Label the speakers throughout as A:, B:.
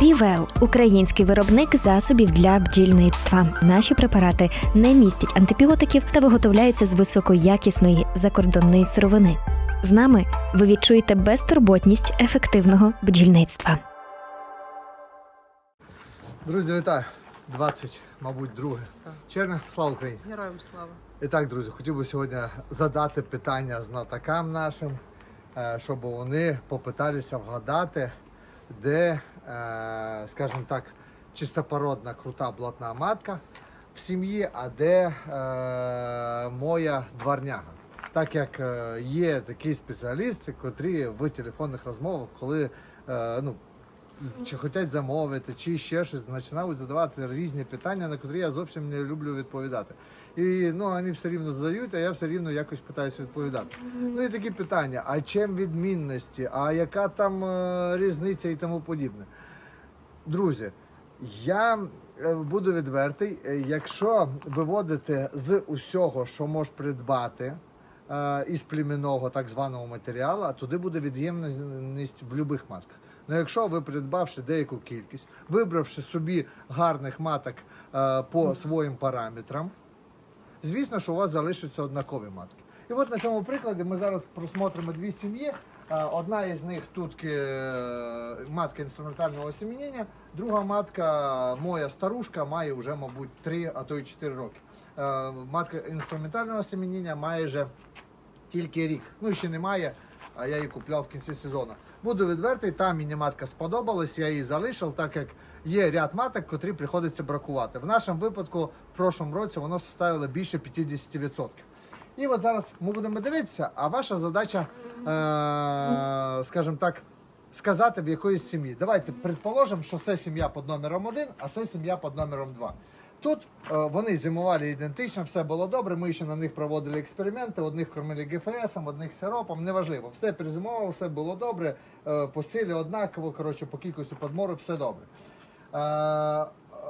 A: Півел український виробник засобів для бджільництва. Наші препарати не містять антибіотиків та виготовляються з високоякісної закордонної сировини. З нами ви відчуєте безтурботність ефективного бджільництва.
B: Друзі, вітаю! 20, мабуть, 2 червня. Слава Україні!
C: Героям слава.
B: І так, друзі, хотів би сьогодні задати питання знатокам нашим, е, щоб вони попиталися вгадати, де, е, скажімо так, чистопородна крута блатна матка в сім'ї, а де е, моя дворняга. Так як е, є такі спеціалісти, котрі в телефонних розмовах, коли ну, чи хочуть замовити, чи ще щось, починають задавати різні питання, на котрі я зовсім не люблю відповідати. І ну, вони все рівно задають, а я все рівно якось питаюся відповідати. Ну і такі питання: а чим відмінності, а яка там е, різниця і тому подібне. Друзі, я е, буду відвертий, е, якщо виводити з усього, що можеш придбати із племінного так званого матеріалу, а туди буде від'ємність в будь-яких матках. Ну, якщо ви придбавши деяку кількість, вибравши собі гарних маток по своїм параметрам, звісно, що у вас залишаться однакові матки. І от на цьому прикладі ми зараз просмотримо дві сім'ї. Е, Одна із них тут е, матка інструментального осемінення, друга матка, моя старушка, має вже, мабуть, 3, а то й 4 роки. Е, Матка інструментального осемінення має вже тільки рік. Ну, ще немає, а я її купляв в кінці сезону. Буду відвертий, та мені матка сподобалась, я її залишив, так як є ряд маток, котрі приходиться бракувати. В нашому випадку, прошлому році, воно составило більше 50%. І от зараз ми будемо дивитися, а ваша задача, е, скажімо так, сказати в якоїсь сім'ї. Давайте предположимо, що це сім'я під номером 1, а це сім'я під номером 2. Тут е, вони зимували ідентично, все було добре. Ми ще на них проводили експерименти. Одних кормили ГФСом, одних сиропом, неважливо. Все призимувало, все було добре. Е, по силі однаково, коротше, по кількості подмору, все добре. Е,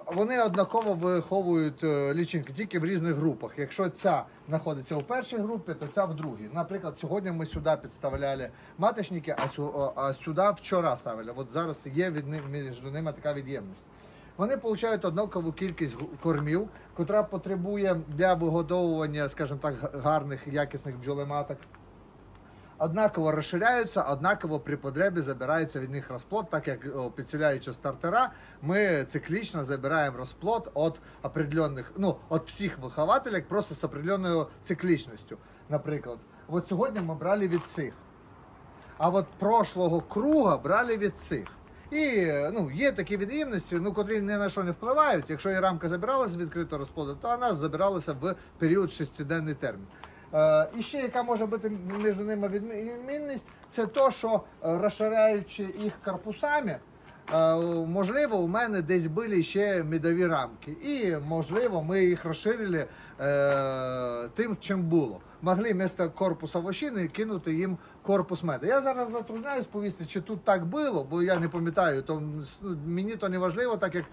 B: вони однаково виховують е, лічинки тільки в різних групах. Якщо ця знаходиться у першій групі, то ця в другій. Наприклад, сьогодні ми сюди підставляли маточники, а, сю, сюди вчора ставили. От зараз є від між ними така від'ємність. Вони отримують однакову кількість кормів, котра потребує для вигодовування, скажімо так, гарних якісних бджолематок. Однаково розширяються, однаково при потребі забирається від них розплод, так як о, підселяючи стартера, ми циклічно забираємо розплод від определенних, ну, від всіх вихователів, просто з определеною циклічністю. Наприклад, от сьогодні ми брали від цих. А от прошлого круга брали від цих. І ну, є такі від'ємності, ну, котрі ні на що не впливають. Якщо і рамка забиралася з відкритого розплоду, то вона забиралася в період шестиденний термін. Е, і ще яка може бути між ними відмінність, це то, що е, розширяючи їх корпусами, можливо, у мене десь були ще медові рамки. І можливо, ми їх розширили е, тим, чим було. Могли вместо корпуса вощини кинути їм корпус меда. Я зараз затрудняюсь повісти, чи тут так було, бо я не пам'ятаю. То мені то не важливо, так як е,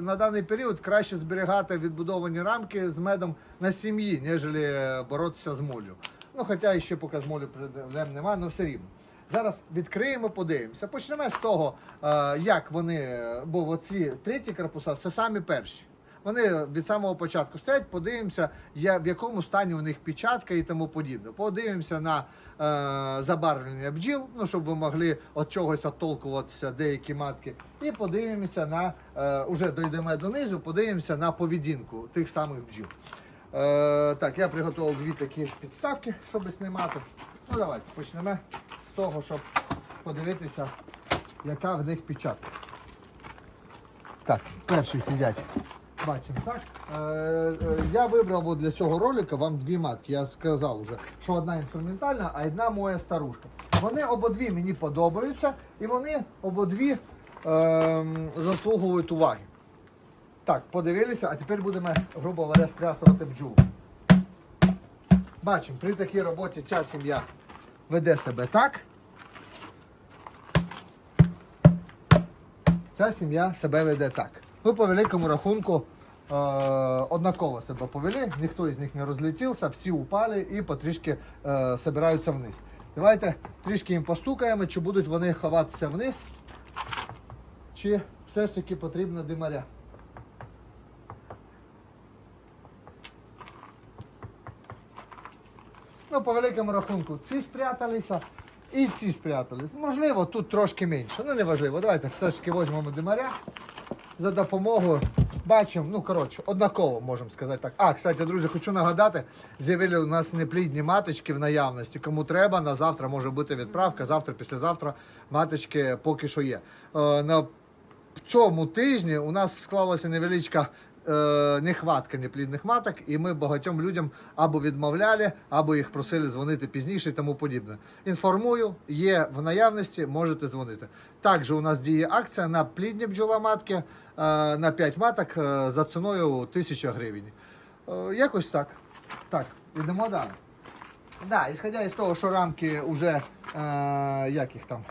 B: на даний період краще зберігати відбудовані рамки з медом на сім'ї, ніж боротися з молю. Ну, хоча ще поки з молю проблем немає, але все рівно. Зараз відкриємо, подивимося. Почнемо з того, е, як вони, бо оці треті корпуса це самі перші. Вони від самого початку стоять, подивимося, в якому стані у них печатка і тому подібне. Подивимося на е, забарвлення бджіл, ну щоб ви могли від чогось оттолкуватися деякі матки. І подивимося на, е, уже дійдемо донизу, подивимося на поведінку тих самих бджіл. Е, так, я приготував дві такі підставки, щоб знімати. Ну давайте почнемо того, щоб подивитися, яка в них печатка. Так, перші сидять. Бачимо, так? Е, е, я вибрав для цього ролика вам дві матки. Я сказав вже, що одна інструментальна, а одна моя старушка. Вони обидві мені подобаються і вони обидві е, заслуговують уваги. Так, подивилися, а тепер будемо, грубо говоря, стрясувати бджолу. Бачимо, при такій роботі ця сім'я веде себе так. Ця сім'я себе веде так. Ну, по великому рахунку, е, однаково себе повели, ніхто із них не розлетівся, всі упали і потрішки е, собираються вниз. Давайте трішки їм постукаємо, чи будуть вони ховатися вниз, чи все ж таки потрібно димаря. Ну, по великому рахунку, ці спряталися і ці спрятались. Можливо, тут трошки менше. Ну, не важливо. Давайте все ж таки візьмемо димаря за допомогою. Бачимо, ну коротше, однаково можемо сказати так. А, кстати, друзі, хочу нагадати, з'явили у нас неплідні маточки в наявності. Кому треба, на завтра може бути відправка. Завтра, післязавтра маточки поки що є. Е, на цьому тижні у нас склалася невеличка е, нехватка неплідних маток, і ми багатьом людям або відмовляли, або їх просили дзвонити пізніше і тому подібне. Інформую, є в наявності, можете дзвонити. Також у нас діє акція на плідні бджола-матки е, на 5 маток е, за ціною 1000 гривень. Е, якось так. Так, йдемо далі. Да, исходя из того, що рамки вже, е, як їх там,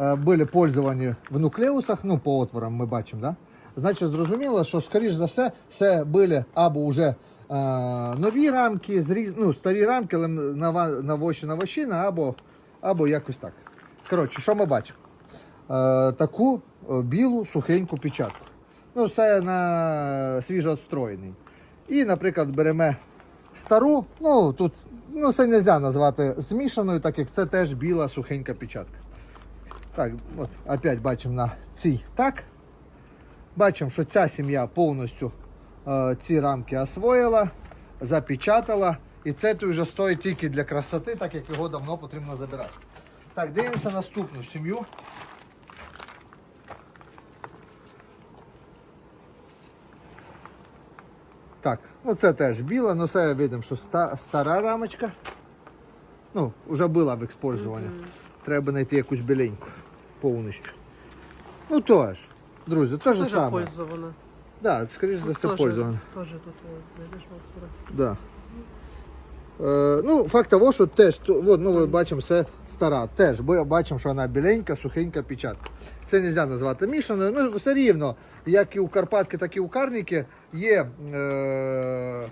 B: е, були пользовані в нуклеусах, ну по отворам ми бачимо, да? Значить зрозуміло, що скоріш за все це були або вже е, нові рамки, зріз, ну, старі рамки, але нова- навощена вощина, або, або якось так. Коротше, що ми бачимо? Е, таку е, білу сухеньку печатку. Ну, це на свіжо отстроєний. І, наприклад, беремо стару, ну тут ну, це не можна назвати змішаною, так як це теж біла сухенька печатка. Так, от опять бачимо на цій так. Бачимо, що ця сім'я повністю е, ці рамки освоїла, запечатала. І це тут вже стоїть тільки для красоти, так як його давно потрібно забирати. Так, дивимося наступну сім'ю. Так, ну це теж біла, але це видимо, що ста, стара рамочка. Ну, вже була в використанні. Треба знайти якусь біленьку повністю. Ну теж, друзі, те ж саме.
C: пользована.
B: Да, скоріш за все пользовано.
C: Тоже тут видишь.
B: Да. Е, ну, факт того, що теж, ту- от, ну, ми бачимо, це стара. Теж бо бачимо, що вона біленька, сухенька печатка. Це не можна назвати мішаною. Ну, все рівно, як і у Карпатки, так і у Карніки, є е,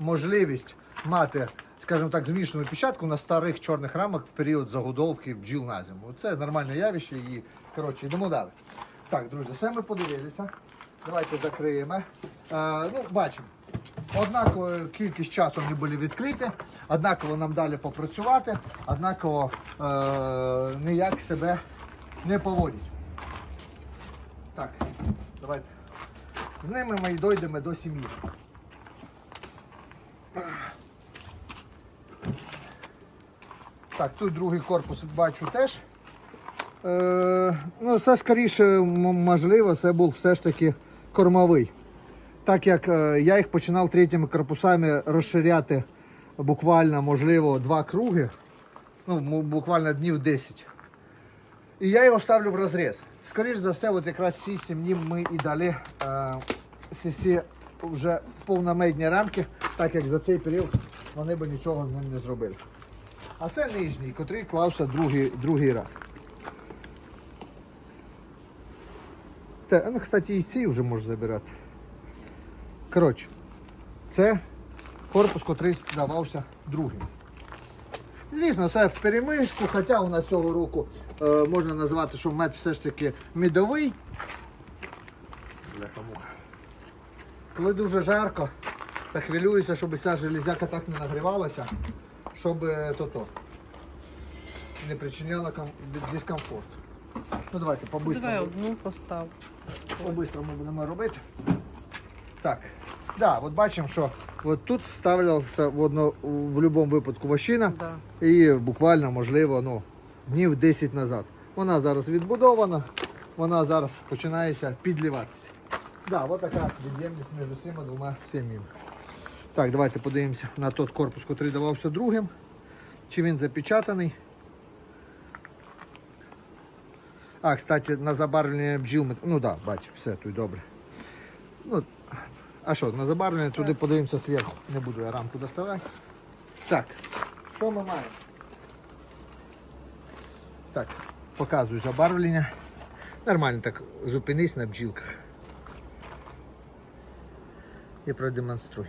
B: можливість мати, скажімо так, змішану печатку на старих чорних рамах в період загодовки бджіл на зиму. Це нормальне явище і, коротше, йдемо далі. Так, друзі, все ми подивилися. Давайте закриємо. Е, ну, бачимо. Однаково кількість часу вони були відкриті, однаково нам далі попрацювати, однаково е, ніяк себе не поводять. Так, давайте. З ними ми й дійдемо до сім'ї. Так, тут другий корпус бачу теж. Е, ну, це скоріше, можливо, це був все ж таки кормовий. Так як е, я їх починав третіми корпусами розширяти буквально, можливо, два круги, ну, буквально днів 10. І я його ставлю в розріз. Скоріше за все, от якраз ці сім'ї ми і дали е, всі вже повномедні рамки, так як за цей період вони б нічого з ним не зробили. А це нижній, котрий клався другий, другий раз. Та, ну, кстати, і ці вже можна забирати. Коротше, це корпус, котрий давався другим. Звісно, це в перемишку, хоча у нас цього року е, можна назвати, що мед все ж таки медовий. Коли дуже жарко, та хвилююся, щоб ця железяка так не нагрівалася, щоб е, то-то не причиняла дискомфорт. Ну давайте
C: Давай одну постав.
B: По-бистрому будемо робити. Так. Да, от бачимо, що от тут ставлявся в, одно, в будь-якому випадку вощина.
C: Да.
B: І буквально, можливо, ну, днів 10 назад. Вона зараз відбудована, вона зараз починається підліватися. Да, от така від'ємність між цими двома сім'ями. Так, давайте подивимося на той корпус, який давався другим. Чи він запечатаний. А, кстати, на забарвлення бджіл, ми- ну так, да, бачу, все тут добре. Ну, а що, на забарвлення туди подивимося зверху. Не буду я рамку доставати. Так, що ми маємо? Так, показую забарвлення. Нормально так зупинись на бджілках. І продемонструй.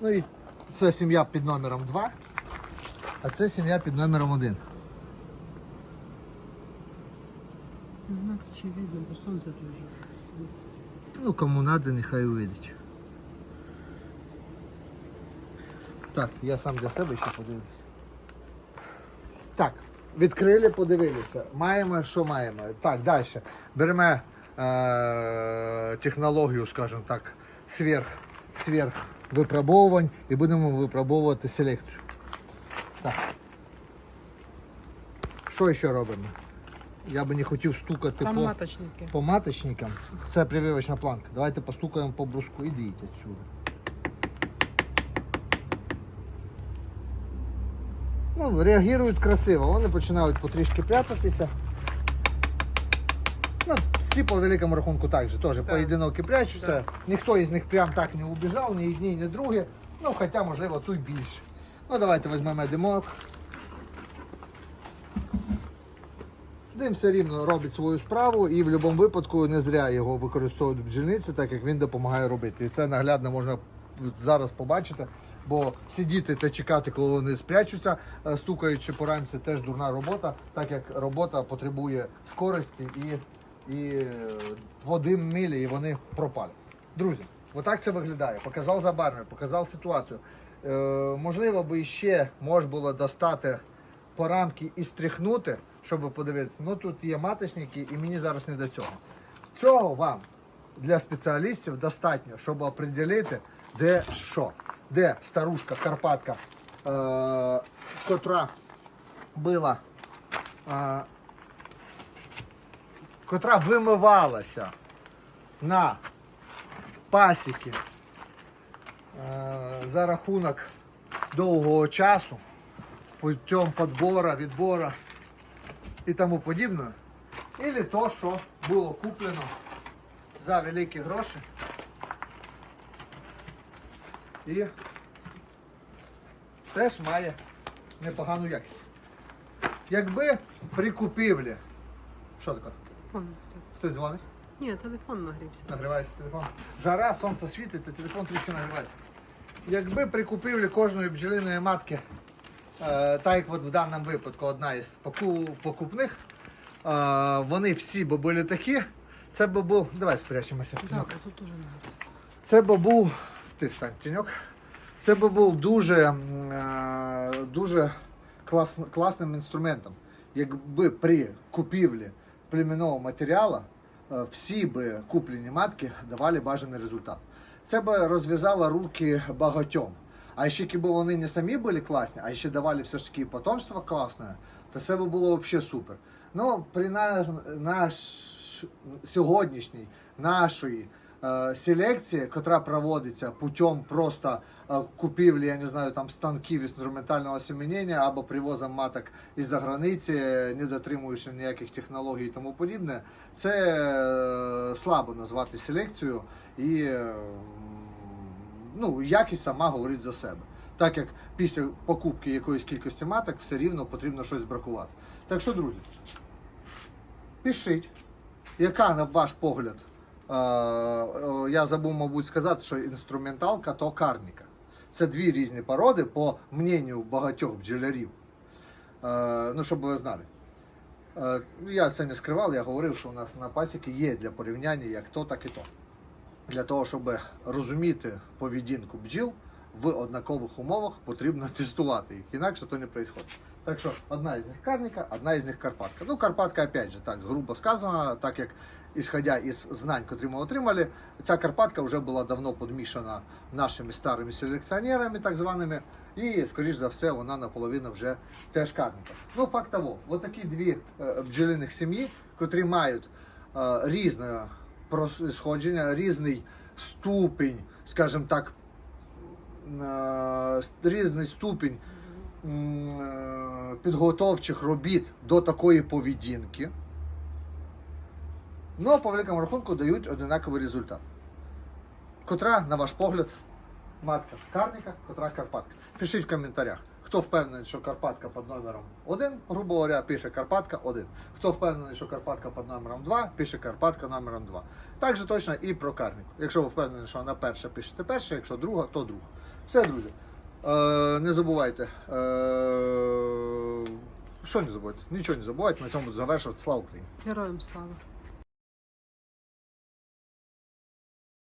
B: Ну і це сім'я під номером 2, а це сім'я під номером 1.
C: Не так чи видно, бо сонце тут вже.
B: Ну, кому треба, нехай увидить. Так, я сам для себе ще подивлюсь. Так, відкрили, подивилися. Маємо, що маємо. Так, далі. Беремо е- технологію, скажімо так, сверх, сверх випробовувань і будемо випробовувати селекцію. Так. Що ще робимо? Я би не хотів стукати
C: Там
B: по...
C: маточники.
B: По маточникам це прививочна планка. Давайте постукаємо по бруску. Ідіть відсюди. Ну, реагують красиво, вони починають потрішки прятатися. Ну, всі по великому рахунку так же, теж поєдинокі прячуться.
C: Да.
B: Ніхто із них прям так не убіжав, ні одні, ні другі. Ну, хоча, можливо, тут більше. Ну, давайте візьмемо димок. Дим все рівно робить свою справу і в будь-якому випадку не зря його використовують в бджільниці, так як він допомагає робити. І це наглядно можна зараз побачити. Бо сидіти та чекати, коли вони спрячуться, е, стукаючи по рамці, теж дурна робота, так як робота потребує скорості і, і е, води милі, і вони пропали. Друзі, отак це виглядає. Показав забарвлення, показав ситуацію. Е, можливо, би ще можна було достати по рамки і стріхнути, щоб подивитися. Ну тут є маточники, і мені зараз не до цього. Цього вам для спеціалістів достатньо, щоб определити, де що. Де старушка Карпатка, е, котра була, е, котра вимивалася на пасіки е, за рахунок довгого часу, путем подбора, відбора і тому подібне. Или то, що було куплено за великі гроші. І теж має непогану якість. Якби при купівлі. Що таке?
C: Телефон.
B: Хтось дзвонить?
C: Ні, телефон нагрівся.
B: Нагрівається телефон. Жара, сонце світить, то телефон трішки нагрівається. Якби при купівлі кожної бджолиної матки, так як от в даному випадку одна із поку- покупних, е, вони всі були такі, це би був. Давай спрячемося. в
C: Так,
B: тіньок.
C: тут.
B: Це би був. Ти встань, тіньок. Це би був дуже, е, дуже клас, класним інструментом. Якби при купівлі племінного матеріалу е, всі би куплені матки давали бажаний результат. Це би розв'язало руки багатьом. А ще якби вони не самі були класні, а ще давали все ж таки потомство класне, то це би було взагалі супер. Ну, при наш, наш сьогоднішній нашої е, селекції, яка проводиться путем просто е, купівлі, я не знаю, там станків інструментального осеменення або привозом маток із-за границі, не дотримуючи ніяких технологій і тому подібне, це е, слабо назвати селекцією і е, ну, якість сама говорить за себе. Так як після покупки якоїсь кількості маток все рівно потрібно щось бракувати. Так що, друзі, пишіть, яка, на ваш погляд, е, е, я забув, мабуть, сказати, що інструменталка то карніка. Це дві різні породи, по мненню багатьох бджолярів. Е, ну, щоб ви знали. Е, я це не скривав, я говорив, що у нас на пасіки є для порівняння як то, так і то. Для того, щоб розуміти поведінку бджіл в однакових умовах, потрібно тестувати їх. Інакше то не відбувається. Так що одна із них карніка, одна із них Карпатка. Ну, Карпатка, опять же, так грубо сказано, так як ісходя із знань, які ми отримали, ця Карпатка вже була давно підмішана нашими старими селекціонерами, так званими, і, скоріш за все, вона наполовину вже теж карніка. Ну, факт того, от такі дві е, бджолиних сім'ї, котрі мають е, різне происходження, різний ступінь, скажімо так, е, різний ступінь е, підготовчих робіт до такої поведінки. Ну, по великому рахунку дають одинаковий результат. Котра, на ваш погляд, матка карника, котра Карпатка. Пишіть в коментарях. Хто впевнений, що Карпатка під номером 1, грубо говоря, пише Карпатка 1. Хто впевнений, що Карпатка під номером 2, пише Карпатка номером 2. Так же точно і про карнику. Якщо ви впевнені, що вона перша, пишете перша, якщо друга, то друга. Все, друзі. Е, не забувайте. Е, що не забувайте? Нічого не забувайте, на цьому завершувати. Слава Україні!
C: Героям слава.